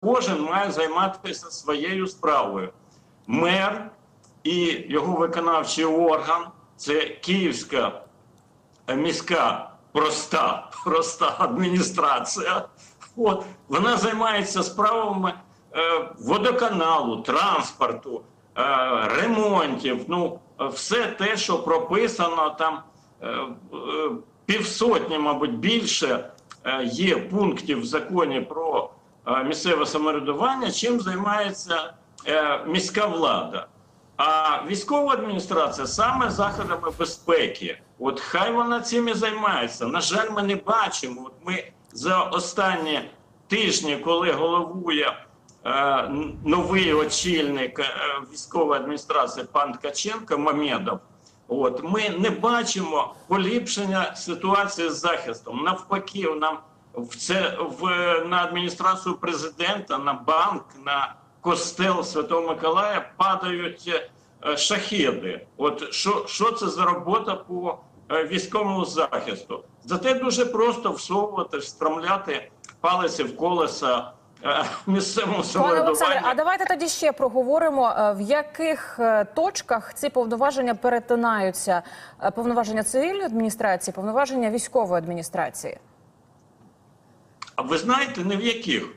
кожен має займатися своєю справою. Мер і його виконавчий орган це Київська міська проста, проста адміністрація. От, вона займається справами е, водоканалу, транспорту, е, ремонтів. Ну, все те, що прописано там е, е, півсотні, мабуть, більше е, є пунктів в законі про місцеве самоврядування, чим займається е, міська влада. А військова адміністрація саме заходами безпеки. От хай вона цим і займається. На жаль, ми не бачимо. От ми за останні тижні, коли головує е, новий очільник е, військової адміністрації пан Ткаченко Мамедов, от ми не бачимо поліпшення ситуації з захистом. Навпаки, нам в це в на адміністрацію президента, на банк, на костел Святого Миколая падають е, шахеди. От що, що це за робота по е, військовому захисту? Зате дуже просто всовувати, встромляти палиці в колеса е, місцевому Пане Олександре, а давайте тоді ще проговоримо, в яких точках ці повноваження перетинаються. Повноваження цивільної адміністрації, повноваження військової адміністрації. А ви знаєте, не в яких.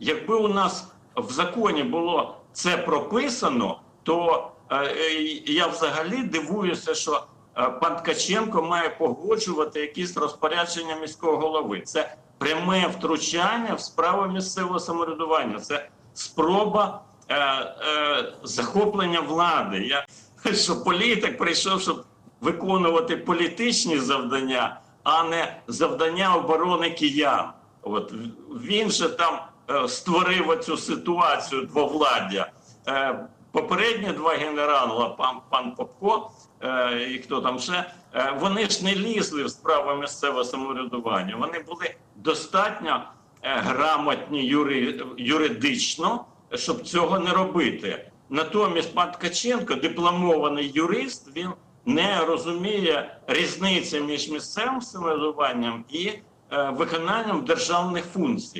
Якби у нас в законі було це прописано, то е, е, я взагалі дивуюся, що е, пан Ткаченко має погоджувати якісь розпорядження міського голови. Це пряме втручання в справи місцевого самоврядування. Це спроба е, е, захоплення влади. Я що політик прийшов, щоб виконувати політичні завдання, а не завдання оборони киян. От він же там е, створив цю ситуацію двовладдя. Е, попередні два генерали, пан, пан Попко е, і хто там ще, е, вони ж не лізли в справи місцевого самоврядування. Вони були достатньо е, грамотні юри, юридично, щоб цього не робити. Натомість пан Ткаченко, дипломований юрист, він не розуміє різниці між місцевим самоврядуванням і виконанням державних функцій.